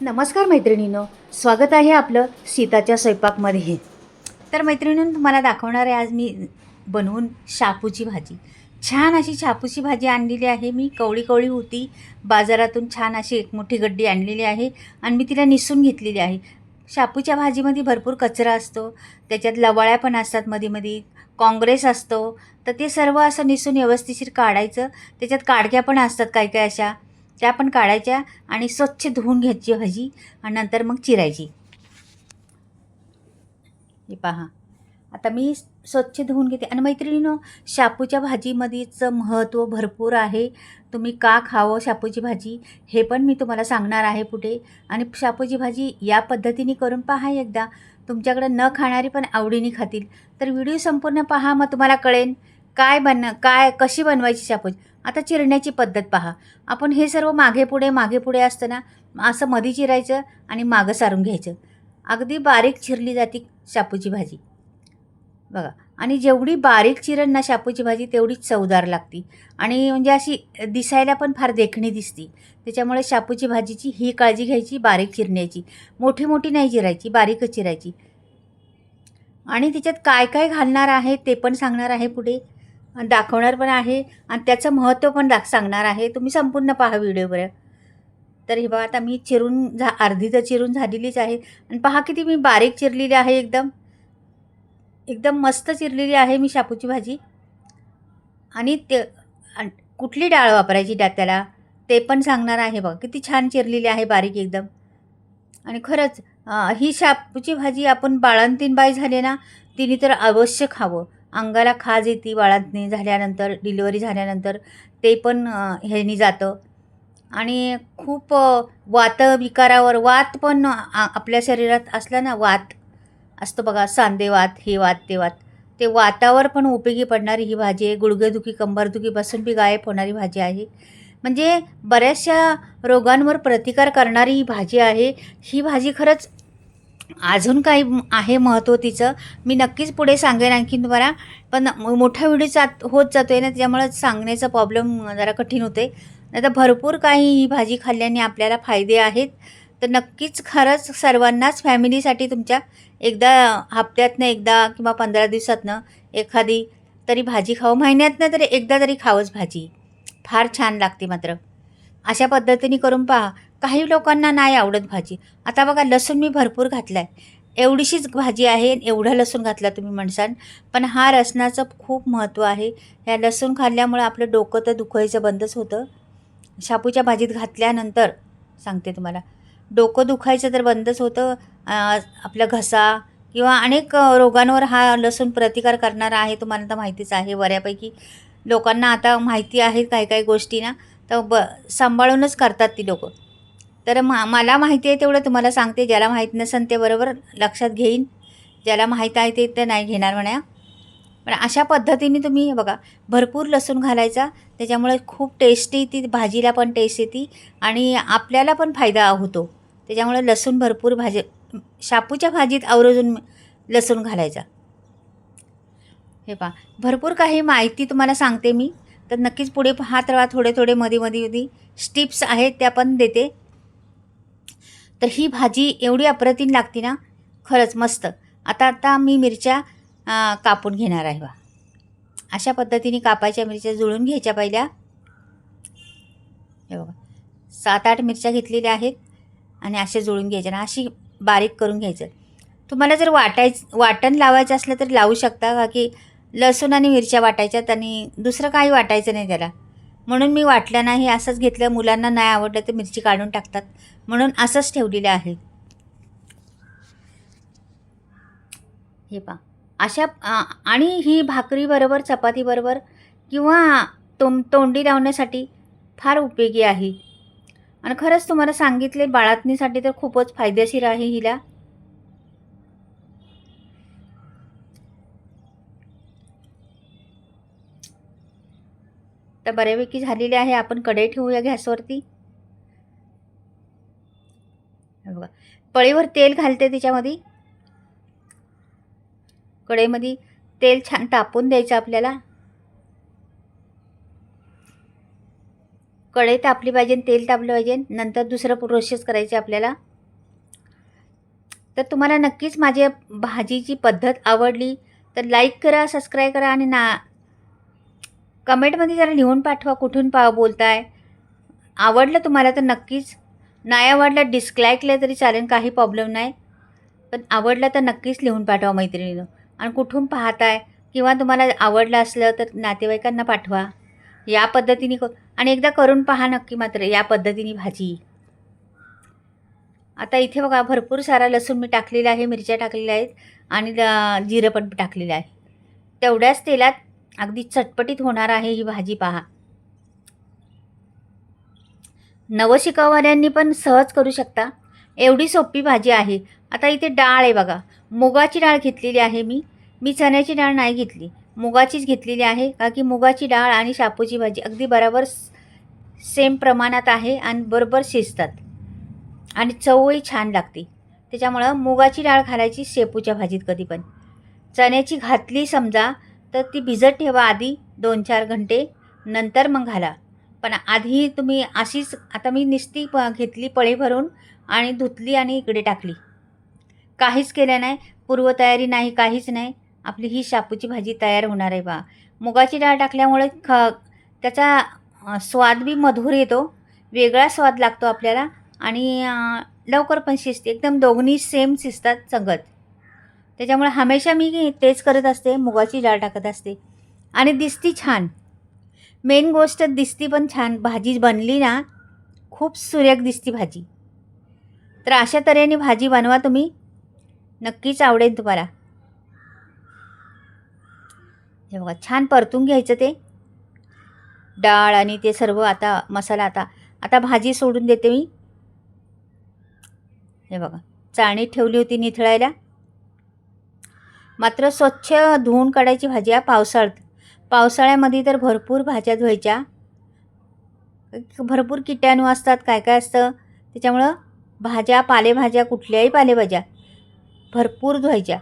नमस्कार मैत्रिणींनो स्वागत आहे आपलं सीताच्या स्वयंपाकमध्ये. तर मैत्रिणीनं तुम्हाला दाखवणार आहे आज मी बनवून शापूची भाजी. छान अशी शापूची भाजी आणलेली आहे. मी कवळी कवळी होती. बाजारातून छान अशी एक मोठी गड्डी आणलेली आहे आणि मी तिला निसून घेतलेली आहे. शापूच्या भाजीमध्ये भरपूर कचरा असतो. त्याच्यात लवाळ्या पण असतात मध्ये मध्ये काँग्रेस असतो. तर ते सर्व असं निसून व्यवस्थिशीर काढायचं. त्याच्यात काडक्या पण असतात काही काय अशा. त्या पण काढायच्या आणि स्वच्छ धुवून घ्यायची भाजी आणि नंतर मग चिरायची. हे पहा. आता मी स्वच्छ धुवून घेते. आणि मैत्रिणीनो शापूच्या भाजीमध्येचं महत्त्व भरपूर आहे. तुम्ही का खावं शापूची भाजी? हे पण मी तुम्हाला सांगणार आहे पुढे. आणि शापूची भाजी या पद्धतीने करून पहा एकदा. तुमच्याकडे न खाणारी पण आवडीने खातील. तर व्हिडिओ संपूर्ण पहा मग तुम्हाला कळेन काय बन काय कशी बनवायची शापूची. आता चिरण्याची पद्धत पहा. आपण हे सर्व मागे पुढे मागे पुढे असतं ना असं मधी चिरायचं आणि मागं सारून घ्यायचं. अगदी बारीक चिरली जाते शापूची भाजी. बघा आणि जेवढी बारीक चिरण ना शापूची भाजी तेवढीच चवदार लागती. आणि म्हणजे अशी दिसायला पण फार देखणी दिसती. त्याच्यामुळे शापूची भाजीची ही काळजी घ्यायची बारीक चिरण्याची. मोठी मोठी नाही चिरायची बारीकच चिरायची. आणि त्याच्यात काय काय घालणार आहे ते पण सांगणार आहे पुढे. दाखवणार पण आहे आणि त्याचं महत्त्व पण दाख सांगणार आहे. तुम्ही संपूर्ण पहा व्हिडिओवर तर हे बघा आता मी चिरून झा अर्धी तर चिरून झालेलीच आहे. आणि पहा किती मी बारीक चिरलेली आहे एकदम. एकदम मस्त चिरलेली आहे मी शापूची भाजी. आणि ते कुठली डाळ वापरायची डा त्याला? ते पण सांगणार आहे बघा. किती छान चिरलेली आहे बारीक एकदम. आणि खरंच ही शापूची भाजी आपण बाळंतीन बाई झाले ना तिने तर अवश्य खावं. अंगाला खाज येते बाळंतणी झाल्यानंतर डिलिव्हरी झाल्यानंतर ते पण ह्यानी जातं. आणि खूप वात विकारावर वात पण आपल्या शरीरात असला ना वात असतो बघा सांधेवात हे वात ते वात ते वातावर पण उपयोगी पडणारी ही भाजी आहे. गुडघेदुखी कंबरदुखीपासून बी गायब होणारी भाजी आहे. म्हणजे बऱ्याचशा रोगांवर प्रतिकार करणारी ही भाजी आहे. ही भाजी खरंच अजून काही आहे महत्त्व तिचं. मी नक्कीच पुढे सांगेन आणखीन तुम्हाला. पण मोठा व्हिडिओ जात होत जातो आहे ना त्याच्यामुळं सांगण्याचा प्रॉब्लेम जरा कठीण होते. नाही तर भरपूर काही ही भाजी खाल्ल्याने आपल्याला फायदे आहेत. तर नक्कीच खरंच सर्वांनाच फॅमिलीसाठी तुमच्या एकदा हप्त्यातनं एकदा किंवा पंधरा दिवसातनं एखादी तरी भाजी खावं. महिन्यातनं तरी एकदा तरी खावंच भाजी. फार छान लागते मात्र. अशा पद्धतीने करून पहा. काही लोकांना नाही आवडत भाजी. आता बघा लसूण मी भरपूर घातला आहे एवढीशीच भाजी आहे एवढा लसूण घातला तुम्ही म्हणसान पण हा रसनाचं खूप महत्त्व आहे. ह्या लसूण खाल्ल्यामुळे आपलं डोकं तर दुखायचं बंदच होतं. शापूच्या भाजीत घातल्यानंतर सांगते तुम्हाला डोकं दुखायचं तर बंदच होतं. आपला घसा किंवा अनेक रोगांवर हा लसूण प्रतिकार करणारा आहे तुम्हाला तर माहितीच आहे बऱ्यापैकी. लोकांना आता माहिती आहे काही काही गोष्टी ना तर ब सांभाळूनच करतात ती लोकं. तर मा मला माहिती आहे तेवढं तुम्हाला सांगते. ज्याला माहीत नसेल ते बरोबर लक्षात घेईन. ज्याला माहीत आहे ते तर नाही घेणार म्हणा. पण अशा पद्धतीने तुम्ही बघा भरपूर लसूण घालायचा. त्याच्यामुळे खूप टेस्टी ती भाजीला पण टेस्ट येते आणि आपल्याला पण फायदा होतो. त्याच्यामुळे लसूण भरपूर भाजी शापूच्या भाजीत आवर्जून लसूण घालायचा. हे पहा भरपूर काही माहिती तुम्हाला सांगते मी. तर नक्कीच पुढे पाहत राहा थोडे थोडे मध्ये मध्ये मध्ये स्टिप्स आहेत त्या पण देते. तर ही भाजी एवढी अप्रतिम लागते ना खरंच मस्त. आता आता मी मिरच्या कापून घेणार आहे बा. अशा पद्धतीने कापायच्या मिरच्या जुळून घ्यायच्या पहिल्या. हे बघा. सात आठ मिरच्या घेतलेल्या आहेत आणि असे जुळून घ्यायच्या ना अशी बारीक करून घ्यायचं. तुम्हाला जर वाटायचं वाटण लावायचं असलं तर लावू शकता का? की लसूण आणि मिरच्या वाटायच्यात आणि दुसरं काही वाटायचं नाही त्याला? म्हणून मी वाटलं नाही असंच घेतलं मुलांना नाही आवडलं तर मिरची काढून टाकतात. म्हणून असंच ठेवलेलं आहे. हे पा अशा आणि ही भाकरीबरोबर चपातीबरोबर किंवा तों तोंडी लावण्यासाठी फार उपयोगी आहे. आणि खरंच तुम्हाला सांगितले बाळातणीसाठी तर खूपच फायदेशीर आहे हिला. तर बऱ्यापैकी झालेली आहे. आपण कढई ठेवूया गॅसवरती. बघा. पळीवर तेल घालते त्याच्यामध्ये कढईमध्ये तेल छान तापून द्यायचं आपल्याला. कढई तापली पाहिजे तेल तापलं पाहिजे. नंतर दुसरं प्रोसेस करायचे आपल्याला. तर तुम्हाला नक्कीच माझ्या भाजीची पद्धत आवडली तर लाईक करा सबस्क्राईब करा आणि ना कमेंटमध्ये जरा लिहून पाठवा कुठून पा बोलताय. आवडलं तुम्हाला तर नक्कीच. नाही आवडलं डिस्लाईकलं तरी चालेल काही प्रॉब्लेम नाही. पण आवडलं तर नक्कीच लिहून पाठवा मैत्रिणीनं. आणि कुठून पाहताय किंवा तुम्हाला आवडलं असलं तर नातेवाईकांना पाठवा. या पद्धतीने आणि एकदा करून पहा नक्की मात्र या पद्धतीने भाजी. आता इथे बघा भरपूर सारा लसूण मी टाकलेला आहे मिरच्या टाकलेल्या आहेत आणि जिरं पण टाकलेलं आहे. तेवढ्याच तेलात अगदी चटपटीत होणार आहे ही भाजी पहा. नवशिकावाल्यांनी पण सहज करू शकता. एवढी सोपी भाजी आहे. आता इथे डाळ आहे बघा. मुगाची डाळ घेतलेली आहे मी. मी चण्याची डाळ नाही घेतली. मुगाचीच घेतलेली आहे. का की मुगाची डाळ आणि शापूची भाजी अगदी बरोबर सेम प्रमाणात आहे आणि बरोबर शिजतात. आणि चवही छान लागते. त्याच्यामुळं मुगाची डाळ घालायची शेपूच्या भाजीत कधी पण चण्याची घातली समजा तर ती भिजत ठेवा आधी दोन चार घंटे नंतर मग घाला. पण आधी तुम्ही अशीच आता मी निस्ती प घेतली पळे भरून आणि धुतली आणि इकडे टाकली. काहीच केलं नाही पूर्वतयारी नाही काहीच नाही. आपली ही शापूची भाजी तयार होणार आहे बा. मुगाची डाळ टाकल्यामुळे ख त्याचा स्वाद बी मधुर येतो. वेगळा स्वाद लागतो आपल्याला आणि लवकर पण शिजते. एकदम दोघंही सेम शिजतात संगत त्याच्यामुळे हमेशा मी तेच करत असते मुगाची डाळ टाकत असते. आणि दिसती छान. मेन गोष्ट दिसती पण छान. भाजी बनली ना खूप सुरेख दिसती भाजी. तर अशा तऱ्हेने भाजी बनवा तुम्ही. नक्कीच आवडेल तुम्हाला. हे बघा छान परतून घ्यायचं ते. डाळ आणि ते सर्व आता मसाला आता. आता भाजी सोडून देते मी. हे बघा चाळणीत ठेवली होती निथळायला. मात्र स्वच्छ धुवून काढायची भाज्या पावसाळ्यात. पावसाळ्यामध्ये तर भरपूर भाज्या धुवायच्या. भरपूर किटाणू असतात. काय काय असतं? त्याच्यामुळं भाज्या पालेभाज्या कुठल्याही पालेभाज्या भरपूर धुवायच्या.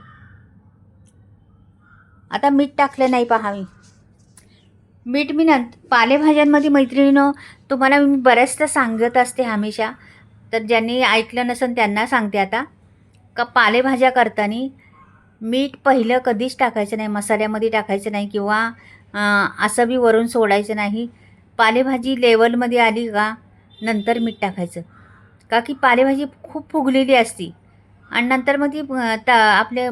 आता मीठ टाकलं नाही पहा मी. मीठ मी न पालेभाज्यांमध्ये मैत्रिणीनं तुम्हाला मी बऱ्याचदा सांगत असते हमेशा. तर ज्यांनी ऐकलं नसेल त्यांना सांगते आता. का पालेभाज्या करताना मीठ पहिलं कधीच टाकायचं नाही मसाल्यामध्ये टाकायचं नाही किंवा असं बी वरून सोडायचं नाही. पालेभाजी लेवलमध्ये आली का नंतर मीठ टाकायचं. का की पालेभाजी खूप फुगलेली असती आणि नंतर मग ती ता आपल्या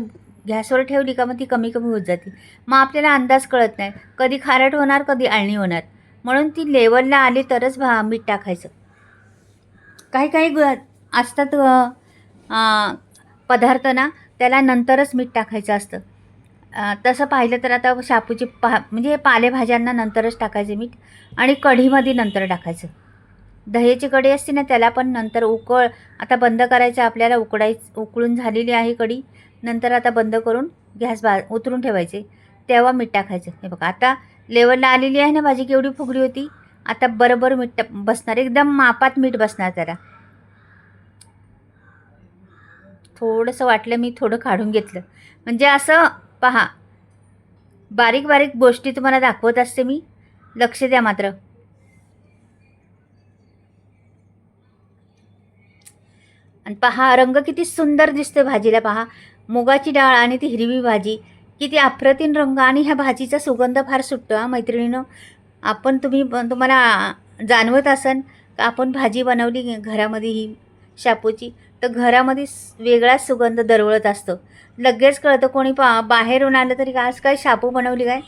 गॅसवर ठेवली का मग ती कमी कमी होत जाते. मग आपल्याला अंदाज कळत नाही कधी खारट होणार कधी आळणी होणार. म्हणून ती लेवलला आली तरच भा मीठ टाकायचं. काही काही असतात पदार्थ ना त्याला नंतरच मीठ टाकायचं असतं. तसं पाहिलं तर आता शापूची पा म्हणजे पालेभाज्यांना नंतरच टाकायचं मीठ आणि कढीमध्ये नंतर टाकायचं. दह्याची कढी असते ना त्याला पण नंतर उकळ आता बंद करायचं आपल्याला उकडाय उकळून झालेली आहे कढी नंतर आता बंद करून गॅस बा उतरून ठेवायचे. तेव्हा मीठ टाकायचं. हे बघा आता लेवलला आलेली आहे ना भाजी केवढी फुगडी होती. आता बरोबर मीठ बसणार एकदम मापात मीठ बसणार त्याला. थोडंसं वाटलं मी थोडं काढून घेतलं. म्हणजे असं पहा बारीक बारीक गोष्टी तुम्हाला दाखवत असते मी. लक्ष द्या मात्र. आणि पहा रंग किती सुंदर दिसते भाजीला पहा. मुगाची डाळ आणि ती हिरवी भाजी. किती अप्रतिम रंग आणि ह्या भाजीचा सुगंध फार सुटतो हा मैत्रिणीनं. आपण तुम्ही तुम्हाला जाणवत असन का आपण भाजी बनवली घरामध्ये ही शापूची? तर घरामध्ये वेगळाच सुगंध दरवळत असतो. लगेच कळतं कोणी पा बाहेरून आलं तरी का आज काय शापू बनवली काय?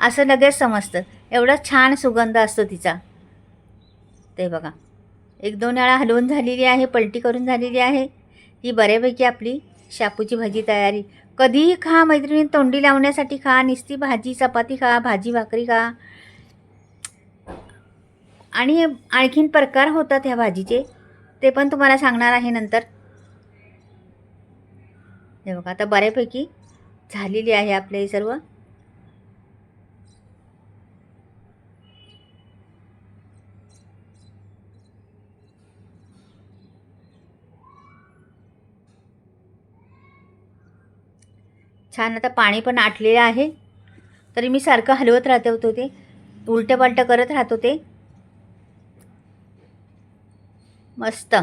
असं लगेच समजतं. एवढा छान सुगंध असतो तिचा. ते बघा. एक दोन वेळा हलवून झालेली आहे पलटी करून झालेली आहे. ही बऱ्यापैकी आपली शापूची भाजी तयारी. कधीही खा मैत्रिणी तोंडी लावण्यासाठी खा नुसती भाजी चपाती खा भाजी भाकरी खा. आणि आणखीन प्रकार होतात ह्या भाजीचे. ते पण तुम्हाला सांगणार आहे नंतर. हे बघा आता बऱ्यापैकी झालेली आहे आपले हे सर्व. छान आता पाणी पण आटलेलं आहे. तरी मी सारखं हलवत राहत होतो ते. उलटं पालटं करत राहत होते. मस्त.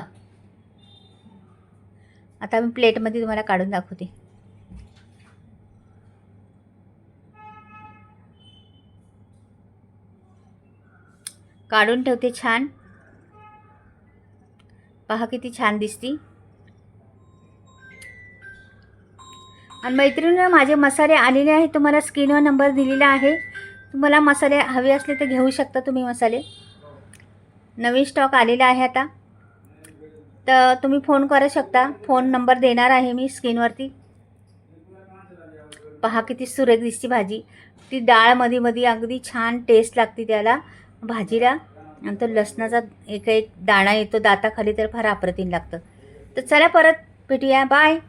आता मी प्लेटमध्ये तुम्हाला काढून दाखवते. काढून ठेवते छान. पहा किती छान दिसती. आणि मैत्रिणीनं माझे मसाले आलेले आहेत तुम्हाला स्क्रीनवर नंबर दिलेला आहे. तुम्हाला मसाले हवे असले तर घेऊ शकता तुम्ही मसाले. नवीन स्टॉक आलेला आहे आता. तर तुम्ही फोन करू शकता. फोन नंबर देणार आहे मी स्क्रीनवरती. पहा किती सुरेख दिसती भाजी. ती डाळमध्ये मध्ये अगदी छान टेस्ट लागते त्याला. भाजीला. आणि तो लसणाचा एक एक दाणा येतो. दाताखाली तर फार अप्रतिम लागतं. तर चला परत भेटूया. बाय